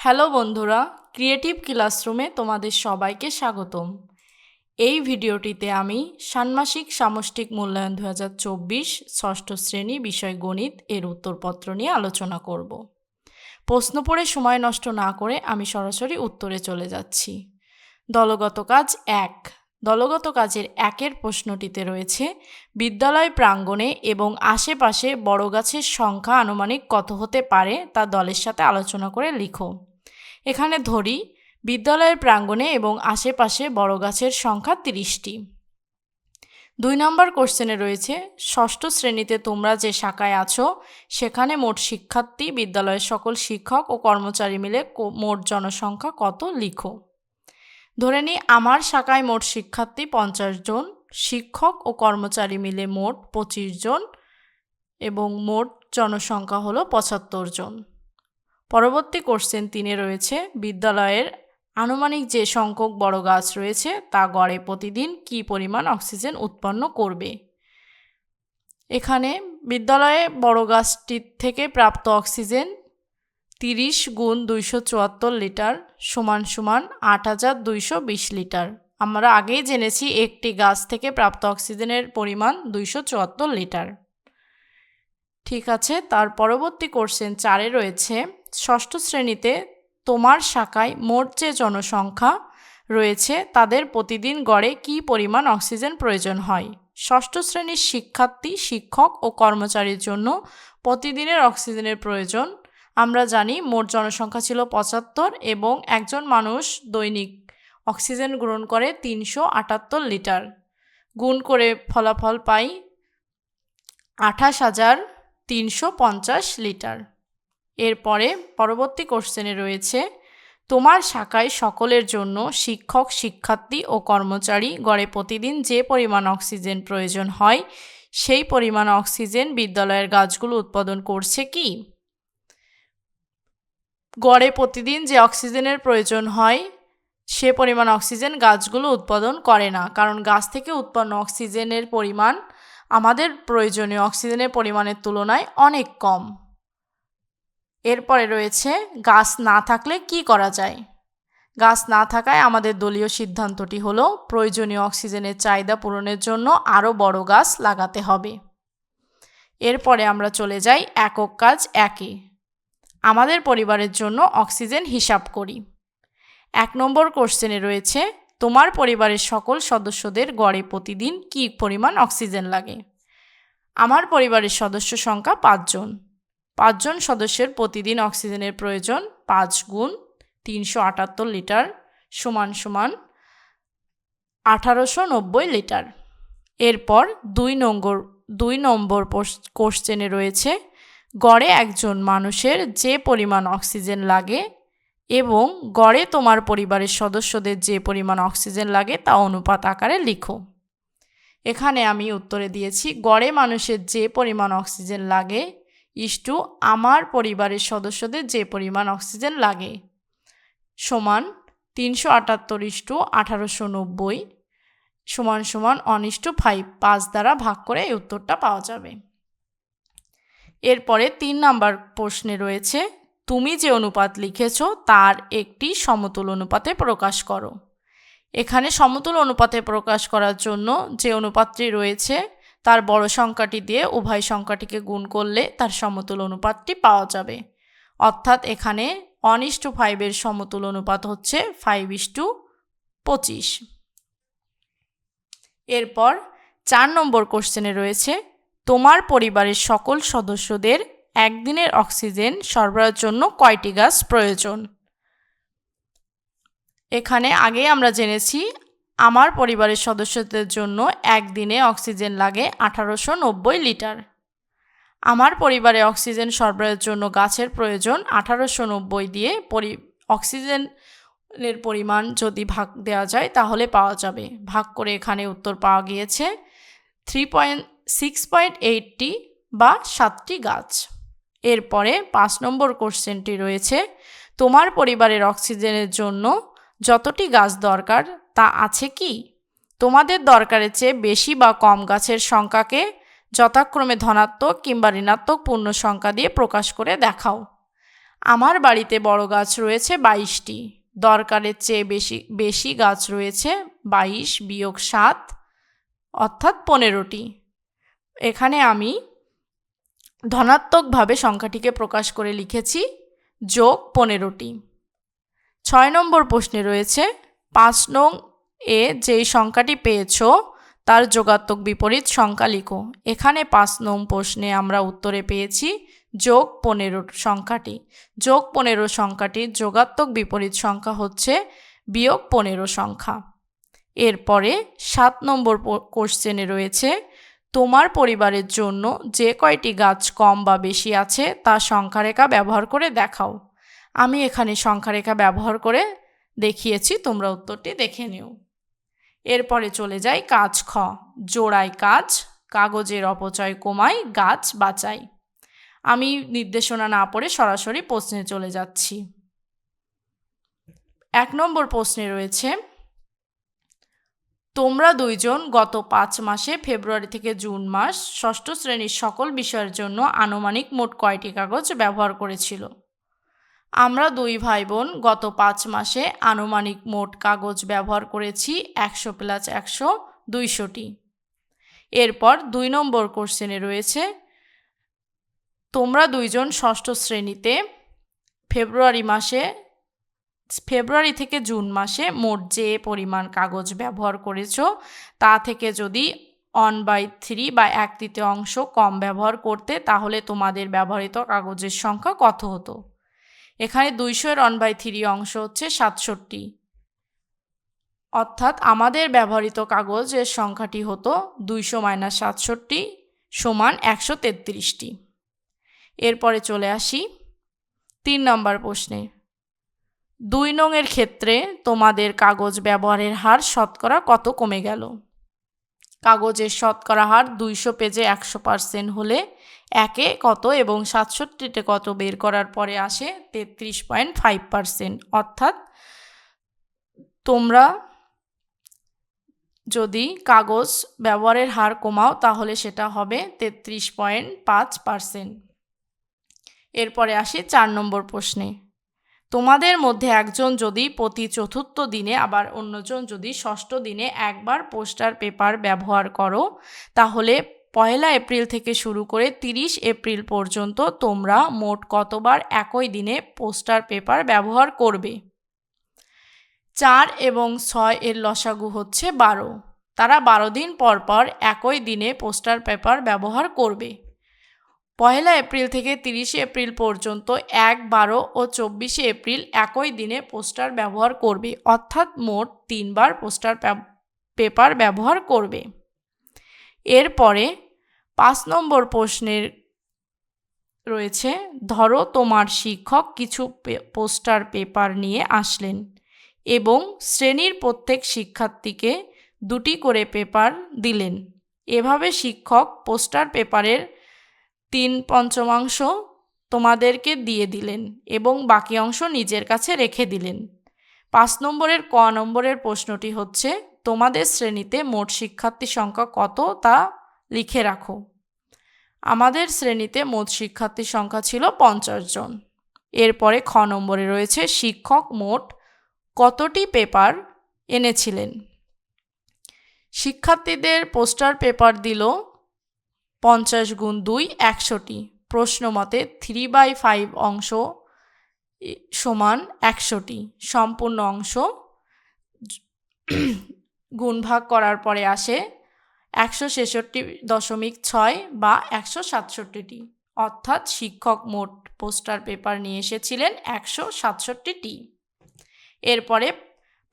Hello বন্ধুরা creative ক্লাসরুমে তোমাদের সবাইকে স্বাগতম। এই ভিডিওটিতে আমি ষান্মাসিক সামষ্টিক মূল্যায়ন দু হাজার চব্বিশ ষষ্ঠ শ্রেণি বিষয় গণিত এর উত্তরপত্র নিয়ে আলোচনা করব। প্রশ্ন পড়ে সময় নষ্ট না করে আমি সরাসরি উত্তরে চলে যাচ্ছি। দলগত কাজ এক। দলগত কাজের একের প্রশ্নটিতে রয়েছে, বিদ্যালয় প্রাঙ্গণে এবং আশেপাশে বড় গাছের সংখ্যা আনুমানিক কত হতে পারে তা দলের সাথে আলোচনা করে লিখো। এখানে ধরি, বিদ্যালয়ের প্রাঙ্গণে এবং আশেপাশে বড় গাছের সংখ্যা তিরিশটি। দুই নম্বর কোশ্চেনে রয়েছে, ষষ্ঠ শ্রেণীতে তোমরা যে শাখায় আছো, সেখানে মোট শিক্ষার্থী, বিদ্যালয়ের সকল শিক্ষক ও কর্মচারী মিলে মোট জনসংখ্যা কত লিখো? ধরে নিই, আমার শাখায় মোট শিক্ষার্থী পঞ্চাশ জন, শিক্ষক ও কর্মচারী মিলে মোট পঁচিশ জন এবং মোট জনসংখ্যা হলো পঁচাত্তর জন। পরবর্তী কোশ্চেন তিনে রয়েছে, বিদ্যালয়ের আনুমানিক যে সংখ্যক বড় গাছ রয়েছে তা গড়ে প্রতিদিন কী পরিমাণ অক্সিজেন উৎপন্ন করবে? এখানে বিদ্যালয়ে বড় গাছটির থেকে প্রাপ্ত অক্সিজেন তিরিশ গুণ দুইশো চুয়াত্তর লিটার সমান সমান আট হাজার দুইশো বিশ লিটার। আমরা আগেই জেনেছি একটি গাছ থেকে প্রাপ্ত অক্সিজেনের পরিমাণ দুইশো চুয়াত্তর লিটার। ঠিক আছে, তার পরবর্তী কোশ্চেন চারে রয়েছে ষষ্ঠ শ্রেণীতে তোমার শাখায় মোট যে জনসংখ্যা রয়েছে, তাদের প্রতিদিন গড়ে কী পরিমাণ অক্সিজেন প্রয়োজন হয়? ষষ্ঠ শ্রেণির শিক্ষার্থী, শিক্ষক ও কর্মচারীর জন্য প্রতিদিনের অক্সিজেনের প্রয়োজন। আমরা জানি মোট জনসংখ্যা ছিল পঁচাত্তর এবং একজন মানুষ দৈনিক অক্সিজেন গ্রহণ করে তিনশো আটাত্তর লিটার। গুণ করে ফলাফল পাই আঠাশ হাজার তিনশো পঞ্চাশ লিটার। এরপরে পরবর্তী কোশ্চেনে রয়েছে, তোমার শাখায় সকলের জন্য শিক্ষক, শিক্ষার্থী ও কর্মচারী গড়ে প্রতিদিন যে পরিমাণ অক্সিজেন প্রয়োজন হয়, সেই পরিমাণ অক্সিজেন বিদ্যালয়ের গাছগুলো উৎপাদন করছে কি? গড়ে প্রতিদিন যে অক্সিজেনের প্রয়োজন হয়, সে পরিমাণ অক্সিজেন গাছগুলো উৎপাদন করে না। কারণ গাছ থেকে উৎপন্ন অক্সিজেনের পরিমাণ আমাদের প্রয়োজনীয় অক্সিজেনের পরিমাণের তুলনায় অনেক কম। এরপরে রয়েছে, গাছ না থাকলে কি করা যায়? গাছ না থাকায় আমাদের দলীয় সিদ্ধান্তটি হলো, প্রয়োজনীয় অক্সিজেনের চাহিদা পূরণের জন্য আরও বড় গাছ লাগাতে হবে। এরপরে আমরা চলে যাই, একক কাজ একে। আমাদের পরিবারের জন্য অক্সিজেন হিসাব করি। এক নম্বর কোশ্চেনে রয়েছে, তোমার পরিবারের সকল সদস্যদের গড়ে প্রতিদিন কী পরিমাণ অক্সিজেন লাগে? আমার পরিবারের সদস্য সংখ্যা পাঁচজন। পাঁচজন সদস্যের প্রতিদিন অক্সিজেনের প্রয়োজন পাঁচ গুণ তিনশো আটাত্তর লিটার সমান সমান আঠারোশো নব্বই লিটার। এরপর দুই নম্বর দুই নম্বর কোশ্চেনে রয়েছে গড়ে একজন মানুষের যে পরিমাণ অক্সিজেন লাগে এবং গড়ে তোমার পরিবারের সদস্যদের যে পরিমাণ অক্সিজেন লাগে তা অনুপাত আকারে লিখো। এখানে আমি উত্তরে দিয়েছি, গড়ে মানুষের যে পরিমাণ অক্সিজেন লাগে ইস্টু আমার পরিবারের সদস্যদের যে পরিমাণ অক্সিজেন লাগে। সমান তিনশো আটাত্তর ইস্টু আঠারোশো নব্বই সমান সমান অনিষ্টু ফাইভ পাঁচ দ্বারা ভাগ করে এই উত্তরটা পাওয়া যাবে। এরপরে তিন নাম্বার প্রশ্নে রয়েছে, তুমি যে অনুপাত লিখেছ তার একটি সমতুল অনুপাতে প্রকাশ করো। এখানে সমতুল অনুপাতে প্রকাশ করার জন্য যে অনুপাতটি রয়েছে তার বড় সংখ্যাটি দিয়ে উভয় সংখ্যাটিকে গুণ করলে তার সমতুল অনুপাতটি পাওয়া যাবে। অর্থাৎ এখানে ইস টু ফাইভের সমতুল অনুপাত হচ্ছে ফাইভ ইস টু পঁচিশ। এরপর চার নম্বর কোশ্চেনে রয়েছে, তোমার পরিবারের সকল সদস্যদের একদিনের অক্সিজেন সরবরাহের জন্য কয়টি গাছ প্রয়োজন? এখানে আগে আমরা জেনেছি আমার পরিবারের সদস্যদের জন্য একদিনে অক্সিজেন লাগে আঠারোশো নব্বই লিটার। আমার পরিবারে অক্সিজেন সরবরাহের জন্য গাছের প্রয়োজন আঠারোশো নব্বই দিয়ে পরি, অক্সিজেনের পরিমাণ যদি ভাগ দেওয়া যায় তাহলে পাওয়া যাবে। ভাগ করে এখানে উত্তর পাওয়া গিয়েছে, three point six point eighty বা সাতটি গাছ। এরপরে পাঁচ নম্বর কোশ্চেনটি রয়েছে, তোমার পরিবারের অক্সিজেনের জন্য যতটি গাছ দরকার তা আছে কি? তোমাদের দরকারের চেয়ে বেশি বা কম গাছের সংখ্যাকে যথাক্রমে ধনাত্মক কিংবা ঋণাত্মক পূর্ণ সংখ্যা দিয়ে প্রকাশ করে দেখাও। আমার বাড়িতে বড় গাছ রয়েছে বাইশটি। দরকারের চেয়ে বেশি বেশি গাছ রয়েছে বাইশ বিয়োগ সাত, অর্থাৎ পনেরোটি। এখানে আমি ধনাত্মকভাবে সংখ্যাটিকে প্রকাশ করে লিখেছি যোগ পনেরোটি। ছয় নম্বর প্রশ্নে রয়েছে পাঁচ নং এ যেই সংখ্যাটি পেয়েছ, তার যোগাত্মক বিপরীত সংখ্যা লিখো। এখানে পাঁচ নং প্রশ্নে আমরা উত্তরে পেয়েছি যোগ পনেরো সংখ্যাটি। যোগ পনেরো সংখ্যাটির যোগাত্মক বিপরীত সংখ্যা হচ্ছে বিয়োগ পনেরো সংখ্যা। এরপরে সাত নম্বর কোশ্চেনে রয়েছে, তোমার পরিবারের জন্য যে কয়টি গাছ কম বা বেশি আছে তা সংখ্যারেখা ব্যবহার করে দেখাও। আমি এখানে সংখ্যারেখা ব্যবহার করে দেখিয়েছি, তোমরা উত্তরটি দেখে নিও। এরপরে চলে যায় কাজ খ। জোড়ায় কাজ, কাগজের অপচয় কমাই, গাছ বাঁচাই। আমি নির্দেশনা না পড়ে সরাসরি প্রশ্নে চলে যাচ্ছি। এক নম্বর প্রশ্নে রয়েছে, তোমরা দুইজন গত পাঁচ মাসে ফেব্রুয়ারি থেকে জুন মাস ষষ্ঠ শ্রেণির সকল বিষয়ের জন্য আনুমানিক মোট কয়টি কাগজ ব্যবহার করেছিল? আমরা দুই ভাই বোন গত পাঁচ মাসে আনুমানিক মোট কাগজ ব্যবহার করেছি একশো প্লাস একশো দুইশোটি। এরপর দুই নম্বর কোশ্চেনে রয়েছে, তোমরা দুইজন ষষ্ঠ শ্রেণীতে ফেব্রুয়ারি মাসে, ফেব্রুয়ারি থেকে জুন মাসে মোট যে পরিমাণ কাগজ ব্যবহার করেছ তা থেকে যদি অন বাই থ্রি বা এক তৃতীয় অংশ কম ব্যবহার করতে তাহলে তোমাদের ব্যবহৃত কাগজের সংখ্যা কত হতো? এখানে দুইশোর অন বাই থ্রি অংশ হচ্ছে সাতষট্টি। অর্থাৎ আমাদের ব্যবহৃত কাগজের সংখ্যাটি হতো দুইশো মাইনাস সাতষট্টি সমান একশো তেত্রিশটি। এরপরে চলে আসি তিন নম্বর প্রশ্নে। দুই নংয়ের ক্ষেত্রে তোমাদের কাগজ ব্যবহারের হার শতকরা কত কমে গেল? কাগজের শতকরা হার দুইশো পেজে একশো পার্সেন্ট হলে একে কত এবং সাতষট্টিতে কত বের করার পরে আসে তেত্রিশ পয়েন্ট ফাইভ পার্সেন্ট। অর্থাৎ তোমরা যদি কাগজ ব্যবহারের হার কমাও তাহলে সেটা হবে তেত্রিশ পয়েন্ট পাঁচ পার্সেন্ট। এরপরে আসি চার নম্বর প্রশ্নে। তোমাদের মধ্যে একজন যদি প্রতি চতুর্থ দিনে আবার অন্যজন যদি ষষ্ঠ দিনে একবার পোস্টার পেপার ব্যবহার করো, তাহলে পয়লা এপ্রিল থেকে শুরু করে তিরিশ এপ্রিল পর্যন্ত তোমরা মোট কতবার একই দিনে পোস্টার পেপার ব্যবহার করবে? চার এবং ছয় এর লসাগু হচ্ছে বারো। তারা বারো দিন পর পর একই দিনে পোস্টার পেপার ব্যবহার করবে। পয়লা এপ্রিল থেকে তিরিশে এপ্রিল পর্যন্ত এক, বারো ও চব্বিশে এপ্রিল একই দিনে পোস্টার ব্যবহার করবে। অর্থাৎ মোট তিনবার পোস্টার পেপার ব্যবহার করবে। এরপরে পাঁচ নম্বর প্রশ্নের রয়েছে, ধরো তোমার শিক্ষক কিছু পোস্টার পেপার নিয়ে আসলেন এবং শ্রেণির প্রত্যেক শিক্ষার্থীকে দুটি করে পেপার দিলেন। এভাবে শিক্ষক পোস্টার পেপারের তিন পঞ্চমাংশ তোমাদেরকে দিয়ে দিলেন এবং বাকি অংশ নিজের কাছে রেখে দিলেন। পাঁচ নম্বরের, ক নম্বরের প্রশ্নটি হচ্ছে তোমাদের শ্রেণীতে মোট শিক্ষার্থী সংখ্যা কত তা লিখে রাখো। আমাদের শ্রেণীতে মোট শিক্ষার্থীর সংখ্যা ছিল পঞ্চাশ জন। এরপরে খ নম্বরে রয়েছে শিক্ষক মোট কতটি পেপার এনেছিলেন? শিক্ষার্থীদের পোস্টার পেপার দিল পঞ্চাশ গুণ দুই, একশোটি। প্রশ্ন মতে থ্রি বাই ফাইভ অংশ সমান একশোটি। সম্পূর্ণ অংশ গুণ ভাগ করার পরে আসে একশো ছেষট্টি দশমিক ছয় বা একশো সাতষট্টিটি। অর্থাৎ শিক্ষক মোট পোস্টার পেপার নিয়ে এসেছিলেন একশো সাতষট্টিটি। এরপরে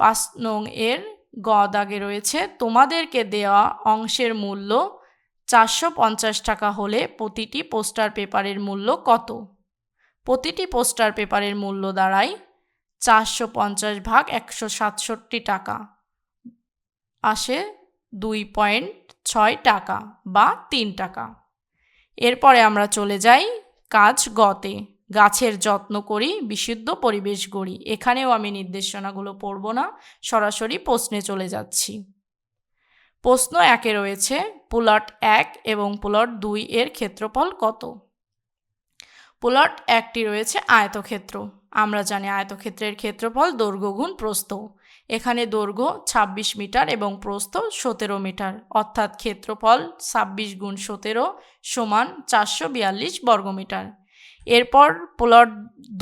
পাঁচ নং এর গ দাগে রয়েছে, তোমাদেরকে দেওয়া অংশের মূল্য চারশো পঞ্চাশ টাকা হলে প্রতিটি পোস্টার পেপারের মূল্য কত? প্রতিটি পোস্টার পেপারের মূল্য দাঁড়ায় চারশো পঞ্চাশ ভাগ একশো সাতষট্টি টাকা। আসে দুই পয়েন্ট ছয় টাকা বা তিন টাকা। এরপরে আমরা চলে যাই কাজ গতে। গাছের যত্ন করি, বিশুদ্ধ পরিবেশ গড়ি। এখানেও আমি নির্দেশনাগুলো পড়ব না, সরাসরি প্রশ্নে চলে যাচ্ছি। প্রশ্ন একে রয়েছে, পুলট এক এবং পুলট দুই এর ক্ষেত্রফল কত? প্লট একটি রয়েছে আয়তক্ষেত্র। আমরা জানি আয়তক্ষেত্রের ক্ষেত্রফল দৈর্ঘ্যগুণ প্রস্থ। এখানে দৈর্ঘ্য ২৬ মিটার এবং প্রস্থ সতেরো মিটার, অর্থাৎ ক্ষেত্রফল ছাব্বিশ গুণ সতেরো সমান চারশো বিয়াল্লিশ বর্গমিটার। এরপর প্লট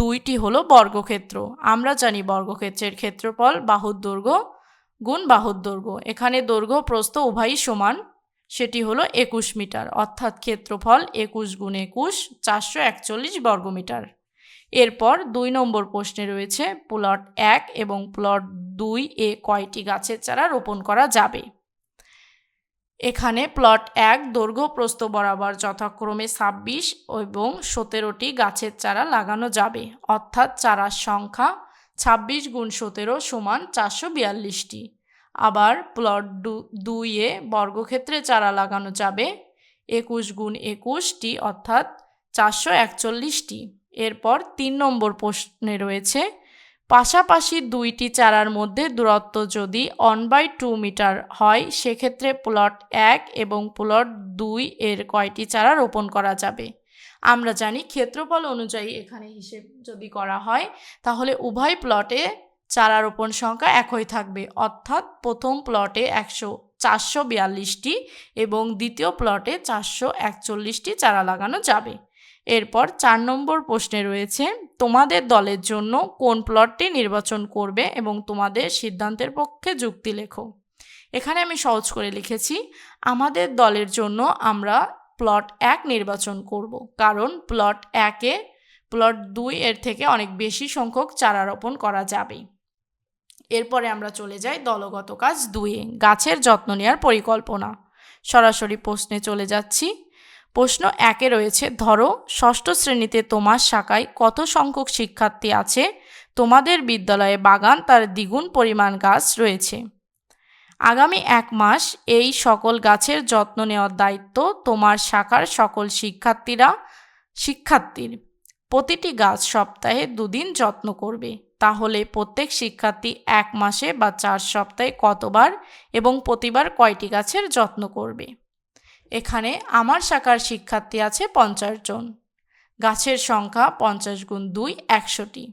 দুইটি হলো বর্গক্ষেত্র। আমরা জানি বর্গক্ষেত্রের ক্ষেত্রফল বাহুর দৈর্ঘ্য গুণ বাহুর দৈর্ঘ্য। এখানে দৈর্ঘ্য প্রস্থ উভয়ই সমান, সেটি হলো একুশ মিটার, অর্থাৎ ক্ষেত্রফল একুশ গুণ একুশ চারশো একচল্লিশ বর্গমিটার। এরপর দুই নম্বর প্রশ্নে রয়েছে প্লট এক এবং প্লট দুই এ কয়টি গাছের চারা রোপণ করা যাবে? এখানে প্লট এক দৈর্ঘ্য প্রস্থ বরাবর যথাক্রমে ছাব্বিশ এবং সতেরোটি গাছের চারা লাগানো যাবে, অর্থাৎ চারার সংখ্যা ছাব্বিশ গুণ সতেরো সমান চারশো বিয়াল্লিশটি। আবার প্লট দু দুইয়ে বর্গক্ষেত্রে চারা লাগানো যাবে, একুশ গুণ একুশটি, অর্থাৎ চারশো একচল্লিশটি। এরপর তিন নম্বর প্রশ্নে রয়েছে, পাশাপাশি দুইটি চারার মধ্যে দূরত্ব যদি ওয়ান বাই টু মিটার হয়, সেক্ষেত্রে প্লট এক এবং প্লট দুই এর কয়টি চারা রোপণ করা যাবে? আমরা জানি ক্ষেত্রফল অনুযায়ী এখানে হিসেব যদি করা হয়, তাহলে উভয় প্লটে চারা রোপণ সংখ্যা একই থাকবে। অর্থাৎ প্রথম প্লটে একশো চারশো বিয়াল্লিশটি এবং দ্বিতীয় প্লটে চারশো একচল্লিশটি চারা লাগানো যাবে। এরপর চার নম্বর প্রশ্নে রয়েছে, তোমাদের দলের জন্য কোন প্লটটি নির্বাচন করবে এবং তোমাদের সিদ্ধান্তের পক্ষে যুক্তি লেখো। এখানে আমি সহজ করে লিখেছি, আমাদের দলের জন্য আমরা প্লট এক নির্বাচন করব, কারণ প্লট একে প্লট দুই এর থেকে অনেক বেশি সংখ্যক চারা রোপণ করা যাবে এরপরে আমরা চলে যাই দলগত কাজ দুয়ে গাছের যত্ন নেওয়ার পরিকল্পনা। সরাসরি প্রশ্নে চলে যাচ্ছি প্রশ্ন একে রয়েছে, ধরো, ষষ্ঠ শ্রেণীতে তোমার শাখায় কত সংখ্যক শিক্ষার্থী আছে? তোমাদের বিদ্যালয়ে বাগান তার দ্বিগুণ পরিমাণ গাছ রয়েছে। আগামী এক মাস এই সকল গাছের যত্ন নেওয়ার দায়িত্ব তোমার শাখার সকল শিক্ষার্থীরা, শিক্ষার্থীর। প্রতিটি গাছ সপ্তাহে দুদিন যত্ন করবে। তাহলে প্রত্যেক শিক্ষার্থী এক মাসে বা চার সপ্তাহে কতবার এবং প্রতিবার কয়টি গাছের যত্ন করবে? এখানে আমার শাখার শিক্ষার্থী আছে পঞ্চাশ জন। গাছের সংখ্যা পঞ্চাশ গুণ দুই, একশোটি।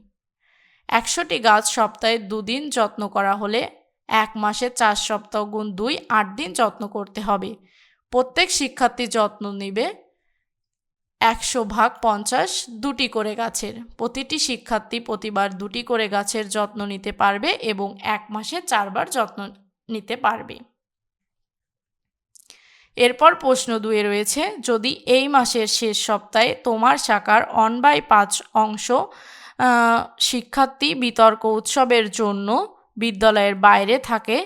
একশোটি গাছ সপ্তাহে দুদিন যত্ন করা হলে এক মাসে চার সপ্তাহ গুণ দুই, আট দিন যত্ন করতে হবে। প্রত্যেক শিক্ষার্থী যত্ন নেবে একশো ভাগ পঞ্চাশ, দুটি করে গাছের। প্রতিটি শিক্ষার্থী প্রতিবার দুটি করে গাছের যত্ন নিতে পারবে এবং এক মাসে চারবার যত্ন নিতে পারবে। এরপর প্রশ্ন দুয়ে রয়েছে, যদি এই মাসের শেষ সপ্তাহে তোমার শাখার অন বাই পাঁচ অংশ শিক্ষার্থী বিতর্ক উৎসবের জন্য বিদ্যালয়ের বাইরে থাকে,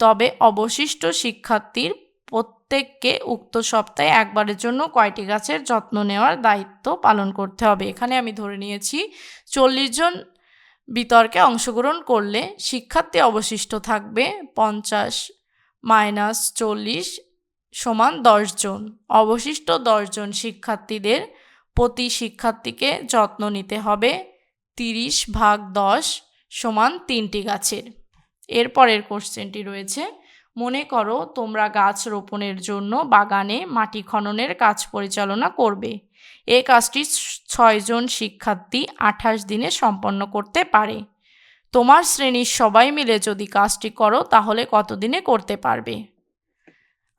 তবে অবশিষ্ট শিক্ষার্থীর প্রত্যেককে উক্ত সপ্তাহে একবারের জন্য কয়টি গাছের যত্ন নেওয়ার দায়িত্ব পালন করতে হবে? এখানে আমি ধরে নিয়েছি, চল্লিশ জন বিতর্কে অংশগ্রহণ করলে শিক্ষার্থী অবশিষ্ট থাকবে পঞ্চাশ মাইনাস চল্লিশ সমান দশজন অবশিষ্ট দশজন শিক্ষার্থীদের প্রতি শিক্ষার্থীকে যত্ন নিতে হবে তিরিশ ভাগ দশ সমান তিনটি গাছের। এরপরের কোশ্চেনটি রয়েছে, মনে করো তোমরা গাছ রোপণের জন্য বাগানে মাটি খননের কাজ পরিচালনা করবে। এ কাজটি ছয়জন শিক্ষার্থী আঠাশ দিনে সম্পন্ন করতে পারে। তোমার শ্রেণির সবাই মিলে যদি কাজটি করো তাহলে কতদিনে করতে পারবে?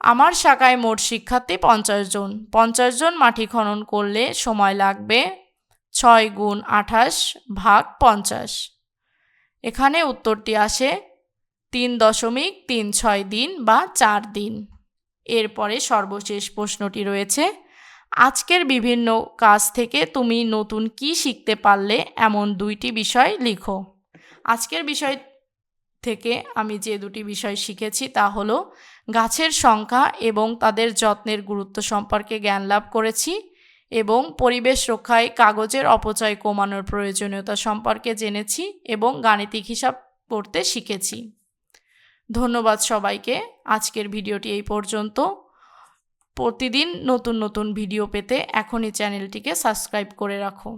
আমার শাখায় মোট শিক্ষার্থী পঞ্চাশ জন। পঞ্চাশ জন মাটি খনন করলে সময় লাগবে ছয় গুণ আঠাশ ভাগ পঞ্চাশ। এখানে উত্তরটি আসে তিন দশমিক তিন ছয় দিন বা চার দিন। এরপরে সর্বশেষ প্রশ্নটি রয়েছে, আজকের বিভিন্ন কাজ থেকে তুমি নতুন কি শিখতে পারলে? এমন দুইটি বিষয় লিখো। আজকের বিষয় থেকে আমি যে দুটি বিষয় শিখেছি তা হলো গাছের সংখ্যা এবং তাদের যত্নের গুরুত্ব সম্পর্কে জ্ঞান লাভ করেছি এবং পরিবেশ রক্ষায় কাগজের অপচয় কমানোর প্রয়োজনীয়তা সম্পর্কে জেনেছি এবং গাণিতিক হিসাব করতে শিখেছি। ধন্যবাদ সবাইকে। আজকের ভিডিওটি এই পর্যন্ত। প্রতিদিন নতুন নতুন ভিডিও পেতে এখনই চ্যানেলটিকে সাবস্ক্রাইব করে রাখো।